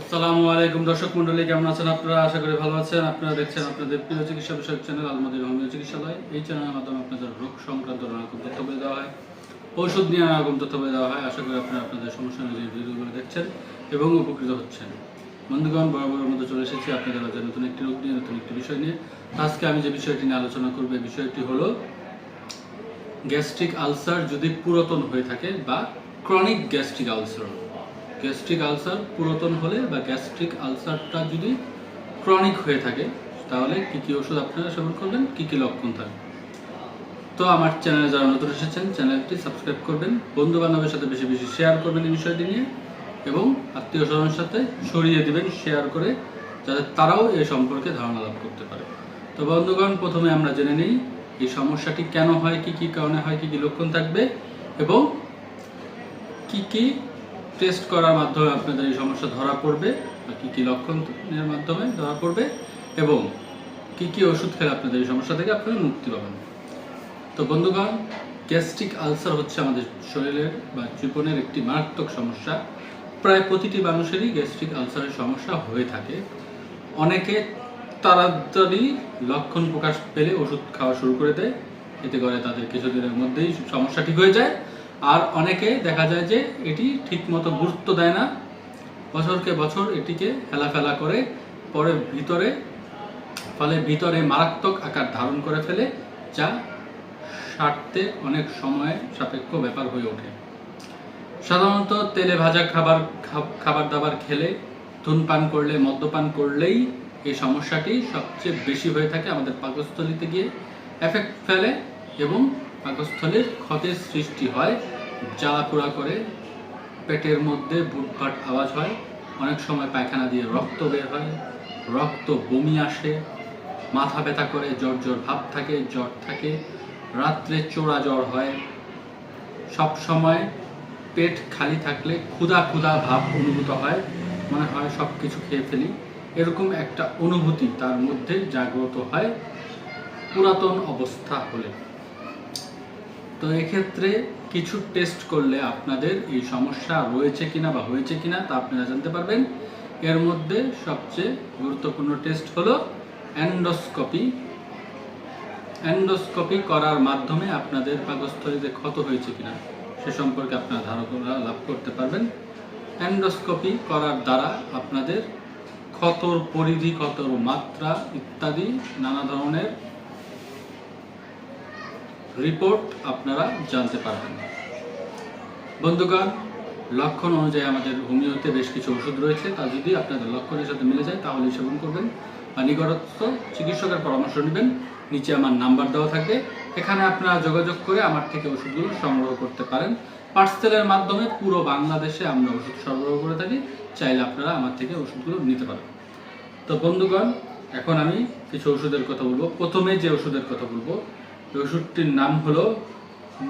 আসসালামু আলাইকুম দর্শক মন্ডলী, কেমন আছেন আপনারা? আশা করি ভালো আছেন। আপনারা দেখছেন আপনাদের প্রিয় চিকিৎসা বিষয়ক চ্যানেল আলমদির হোমিও চিকিৎসালয়। এই চ্যানেলের মাধ্যমে আপনাদের রোগ সংক্রান্ত নানা রকম তথ্য পেয়ে দেওয়া হয়, ঔষধ নিয়ে নানা রকম তথ্য পেয়ে দেওয়া হয়। আশা করি আপনারা আপনাদের সমস্যা অনুযায়ী ভিডিওগুলো দেখছেন এবং উপকৃত হচ্ছেন। বন্ধুগণ, বরাবরের মতো চলে এসেছি আপনাদের মাঝে নতুন একটি রোগ নিয়ে, নতুন একটি বিষয় নিয়ে। আজকে আমি যে বিষয়টি নিয়ে আলোচনা করব, এই বিষয়টি হলো গ্যাস্ট্রিক আলসার যদি পুরাতন হয়ে থাকে বা chronic gastric ulcer. Gastric ulcer পুরাতন হলে বা গ্যাস্ট্রিক আলসারটা যদি ক্রনিক হয়ে থাকে, তাহলে কি কি ওষুধ আপনারা সেবন করবেন? কি কি লক্ষণ থাকবে তো আমার চ্যানেলে যারা নতুন এসেছেন, চ্যানেলটি সাবস্ক্রাইব করবেন বন্ধু বান্ধবের সাথে বেশি বেশি শেয়ার করবেন এই বিষয়টি নিয়ে, এবং আত্মীয় স্বজনের সাথে সরিয়ে দিবেন, শেয়ার করে, যাতে তারাও এ সম্পর্কে ধারণা লাভ করতে পারে। তো বন্ধুগণ, প্রথমে আমরা জেনে নিই এই সমস্যাটি কেন হয়, কি কি কারণে হয়, কি কি লক্ষণ থাকবে, এবং কি কি টেস্ট করার মাধ্যমে আপনাদের এই সমস্যা ধরা পড়বে বা কী কি লক্ষণের মাধ্যমে ধরা পড়বে এবং কি কি ওষুধ খেলে আপনাদের এই সমস্যা থেকে আপনারা মুক্তি পাবেন। তো বন্ধুগণ, গ্যাস্ট্রিক আলসার হচ্ছে আমাদের শরীরের বা জীবনের একটি মারাত্মক সমস্যা। প্রায় প্রতিটি মানুষেরই গ্যাস্ট্রিক আলসারের সমস্যা হয়ে থাকে। অনেকে তাড়াতাড়ি লক্ষণ প্রকাশ পেলে ওষুধ খাওয়া শুরু করে দেয়। এতে করে তাদের কিছুদিনের মধ্যেই সমস্যা ঠিক হয়ে যায়। আর অনেকে দেখা যায় যে এটি ঠিকমতো গুরুত্ব দেয় না। বছরকে বছর এটিকে হেলাফেলা করে, পরে ভিতরে, ফলে ভিতরে মারাত্মক আকার ধারণ করে ফেলে, যা সারতে অনেক সময় সাপেক্ষ ব্যাপার হয়ে ওঠে। সাধারণত তেলে ভাজা খাবার খাবার দাবার খেলে, ধূমপান করলে, মদ্যপান করলেই এই সমস্যাটি সবচেয়ে বেশি হয়ে থাকে আমাদের পাকস্থলিতে গিয়ে। এফেক্ট ফেলে এবং পাকস্থলীর ক্ষতের সৃষ্টি হয়। জ্বালা পোড়া করে পেটের মধ্যে বুটভাট আওয়াজ হয়। অনেক সময় পায়খানা দিয়ে রক্ত বের হয়, রক্ত বমি আসে, মাথা ব্যথা করে, জ্বর জ্বর ভাব থাকে, জ্বর থাকে, রাত্রে চোরা জ্বর হয়। সব সময় পেট খালি থাকলে ক্ষুধা ক্ষুধা ভাব অনুভূত হয়, মনে হয় সব কিছু খেয়ে ফেলি। এরকম একটা অনুভূতি তার মধ্যে জাগ্রত হয় পুরাতন অবস্থা হলে। তো এক্ষেত্রে কিছু টেস্ট করলে আপনাদের এই সমস্যা রয়েছে কিনা বা হয়েছে কিনা তা আপনারা জানতে পারবেন। এর মধ্যে সবচেয়ে গুরুত্বপূর্ণ টেস্ট হলো অ্যান্ডোস্কোপি অ্যান্ডোস্কোপি করার মাধ্যমে আপনাদের পাকস্থলীতে ক্ষত হয়েছে কিনা সে সম্পর্কে আপনারা ধারণা লাভ করতে পারবেন। অ্যান্ডোস্কোপি করার দ্বারা আপনাদের ক্ষতর পরিধি, ক্ষতর মাত্রা ইত্যাদি নানা ধরনের রিপোর্ট আপনারা জানতে পারবেন। বন্ধুগণ, লক্ষণ অনুযায়ী আমাদের হোমিওতে বেশ কিছু ওষুধ রয়েছে। তা যদি আপনাদের লক্ষণের সাথে মিলে যায়, তাহলে সেবন করবেন বা নিকটস্থ চিকিৎসকের পরামর্শ নেবেন। নিচে আমার নাম্বার দেওয়া থাকবে। এখানে আপনারা যোগাযোগ করে আমার থেকে ওষুধগুলো সংগ্রহ করতে পারেন। পার্সেলের মাধ্যমে পুরো বাংলাদেশে আমরা ওষুধ সরবরাহ করে থাকি। চাইলে আপনারা আমার থেকে ওষুধগুলো নিতে পারেন। তো বন্ধুগণ, এখন আমি কিছু ওষুধের কথা বলব। প্রথমে যে ওষুধের কথা বলব ওষুধটির নাম হলো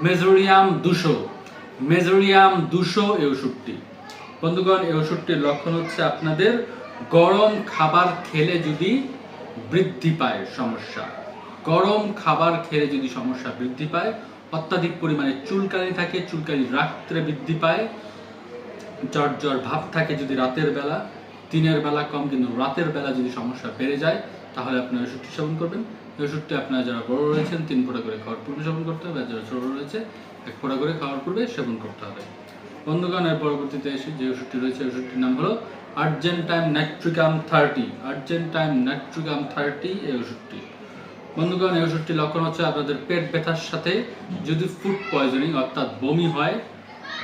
মেজোরিয়াম দুশো। মেজোরিয়াম দুশো এই ওষুধটি। বন্ধুগণ, এই ওষুধটির লক্ষণ হচ্ছে আপনাদের গরম খাবার খেলে যদি বৃদ্ধি পায় সমস্যা। গরম খাবার খেলে যদি সমস্যা বৃদ্ধি পায়, অত্যাধিক পরিমাণে চুলকানি থাকে, চুলকানি রাত্রে বৃদ্ধি পায় জ্বর জ্বর ভাব থাকে যদি রাতের বেলা, দিনের বেলা কম কিন্তু রাতের বেলা যদি সমস্যা বেড়ে যায় তাহলে আপনারা ওষুধটি সেবন করবেন। ওষুধটি আপনারা যারা বড় রয়েছেন, তিন ফোঁটা করে খাওয়ার পূর্বে সেবন করতে হবে, আর যারা ছোট রয়েছে, এক ফোঁটা করে খাওয়ার পূর্বে সেবন করতে হবে। বন্ধুগণ, এর পরবর্তীতে এসে যে ওষুধটি রয়েছে ওষুধটির নাম হলো argentum nitricum thirty argentum nitricum thirty এই ওষুধটি। বন্ধুগণ, এই ওষুধটির লক্ষণ হচ্ছে আপনাদের পেট ব্যথার সাথে যদি ফুড পয়জনিং অর্থাৎ বমি হয়,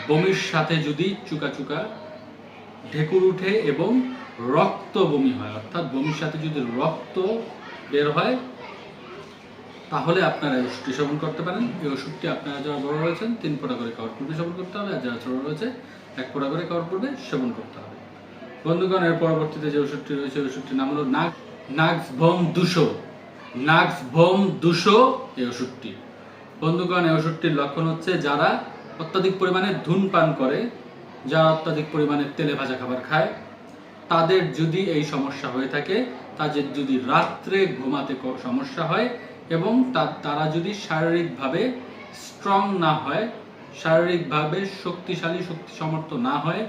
বমির সাথে যদি চুকা চুকা ঢেকুর উঠে এবং রক্ত বমি হয়। অর্থাৎ বমির সাথে যদি রক্ত বের হয়, তাহলে আপনারা এই ওষুধটি সেবন করতে পারেন। এই ওষুধটি আপনারা যারা বড় রয়েছেন, তিন ফোঁটা করে খাওয়ার পূর্বে সেবন করতে হবে, আর যারা ছোট রয়েছে, এক ফোঁটা করে খাওয়ার পূর্বে সেবন করতে হবে। বন্ধুগণ, এর পরবর্তীতে যে ওষুধটি রয়েছে ওই ওষুধটির নাম হলো নাগ নাক্স ভোম দুশো। নাক্স ভোম দুশো এই ওষুধটি। বন্ধুগণ, এই ওষুধটির লক্ষণ হচ্ছে যারা অত্যাধিক পরিমাণে ধূমপান করে, যারা অত্যাধিক পরিমাণে তেলে ভাজা খাবার খায় তাদের যদি এই সমস্যা হয়ে থাকে, তাদের যদি রাত্রে ঘুমাতে সমস্যা হয় এবং তারা যদি শারীরিকভাবে স্ট্রং না হয়, শারীরিকভাবে শক্তিশালী, শক্তি সমর্থ না হয়,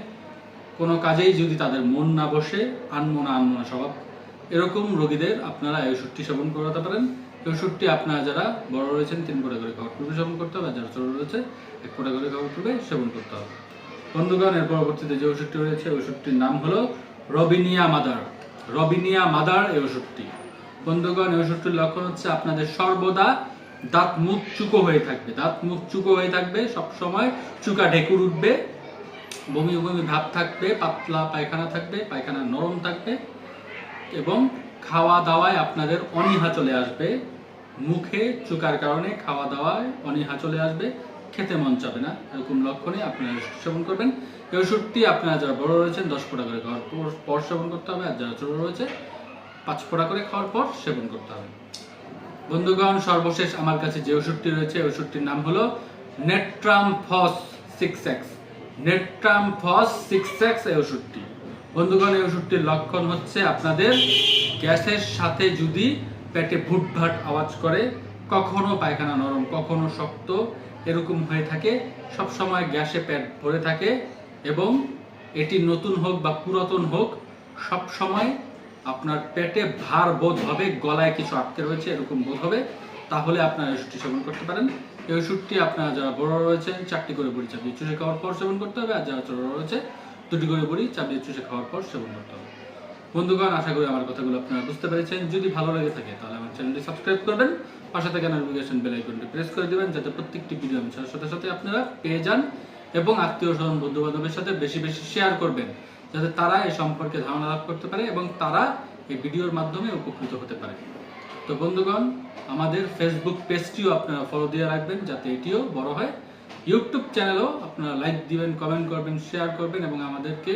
কোনো কাজেই যদি তাদের মন না বসে, আনমনা আনমনা স্বভাব, এরকম রোগীদের আপনারা এই ওষুধটি সেবন করাতে পারেন। এই ওষুধটি আপনারা যারা বড় রয়েছেন, তিন ফোঁটা করে খাবার পূর্বে সেবন করতে হবে, আর যারা ছোট রয়েছে, এক ফোঁটা করে খাবার পূর্বে সেবন করতে হবে। বন্ধুগণ, এর পরবর্তীতে যে ওষুধটি রয়েছে, ওষুধটির নাম হলো রবিনিয়া মাদার রবিনিয়া মাদার এই ওষুধটি। বন্ধুগণ এই ওষুধটির লক্ষণ হচ্ছে আপনাদের সর্বদা দাঁত মুখ চুকো হয়ে থাকবে। দাঁত মুখ চুকো হয়ে থাকবে সব সময় চুকা ঢেকুর উঠবে, বমি বমি ভাব থাকবে, পাতলা পায়খানা থাকবে, পায়খানা নরম থাকবে এবং খাওয়া দাওয়ায় আপনাদের অনীহা চলে আসবে। মুখে চুকার কারণে খাওয়া দাওয়ায় অনীহা চলে আসবে। খেতে মন চাবে না, এরকম লক্ষণে আপনারা সেবন করবেন। এই ওষুধটি আপনারা যারা বড় রয়েছেন, দশ ফোঁটা করে খাওয়ার পর- সেবন করতে হবে, আর যারা ছোট রয়েছে, পাঁচ ফোঁটা করে খাওয়ার পর সেবন করতে হবে। বন্ধুগণ, সর্বশেষ আমার কাছে যে ওষুধটি রয়েছে ওষুধটির নাম হলো natrum phos six X. Natrum phos six X এই ওষুধটি। বন্ধুগণ, এই ওষুধটির লক্ষণ হচ্ছে আপনাদের গ্যাসের সাথে যদি পেটে ভুটভাট আওয়াজ করে কখনো পায়খানা নরম, কখনো শক্ত এরকম হয়ে থাকে। সব সময় গ্যাসে পেট ভরে থাকে এবং এটি নতুন হোক বা পুরাতন হোক সব সময় আপনার পেটে ভার বোধ হবে, গলায় কিছু আটকে রয়েছে, এরকম বোধ হবে। তাহলে আপনার ওষুধটি সেবন করতে পারেন। এই ওষুধটি আপনারা যারা বড় রয়েছেন, চারটি করে বড়ি চাপিয়ে চুষে খাওয়ার পর সেবন করতে হবে, আর যারা ছোট রয়েছে, দুটি করে বড়ি চাপিয়ে চুষে খাওয়ার পর সেবন করতে হবে। বন্ধুগণ, আশা করি আমার কথাগুলো আপনারা বুঝতে পেরেছেন। যদি ভালো লেগে থাকে, তাহলে আমার চ্যানেলটি সাবস্ক্রাইব করবেন। পাশে থেকে নোটিফিকেশন বেল আইকনটি প্রেস করে দিবেন, যাতে প্রত্যেকটি ভিডিও আমি ছাড়ার সাথে সাথে আপনারা পেয়ে যান এবং আত্মীয় স্বজন বন্ধু বান্ধবের সাথে বেশি বেশি শেয়ার করবেন, যাতে তারা এই সম্পর্কে ধারণা লাভ করতে পারে এবং তারা এই ভিডিওর মাধ্যমে উপকৃত হতে পারে। তো বন্ধুগণ, আমাদের ফেসবুক পেজটিও আপনারা ফলো দিয়ে রাখবেন, যাতে এটিও বড় হয়। ইউটিউব চ্যানেলও আপনারা লাইক দিবেন কমেন্ট করবেন শেয়ার করবেন এবং আমাদেরকে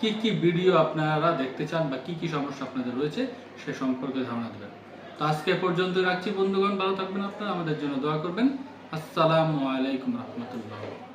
কি কি ভিডিও আপনারা দেখতে চান বা কি কি সমস্যা আপনাদের রয়েছে সে সম্পর্কে ধারণা দেবেন। তো আজকে পর্যন্ত রাখছি। বন্ধুগণ, ভালো থাকবেন আপনারা। আমাদের জন্য দোয়া করবেন। আসসালামু আলাইকুম রহমতুল্লাহ।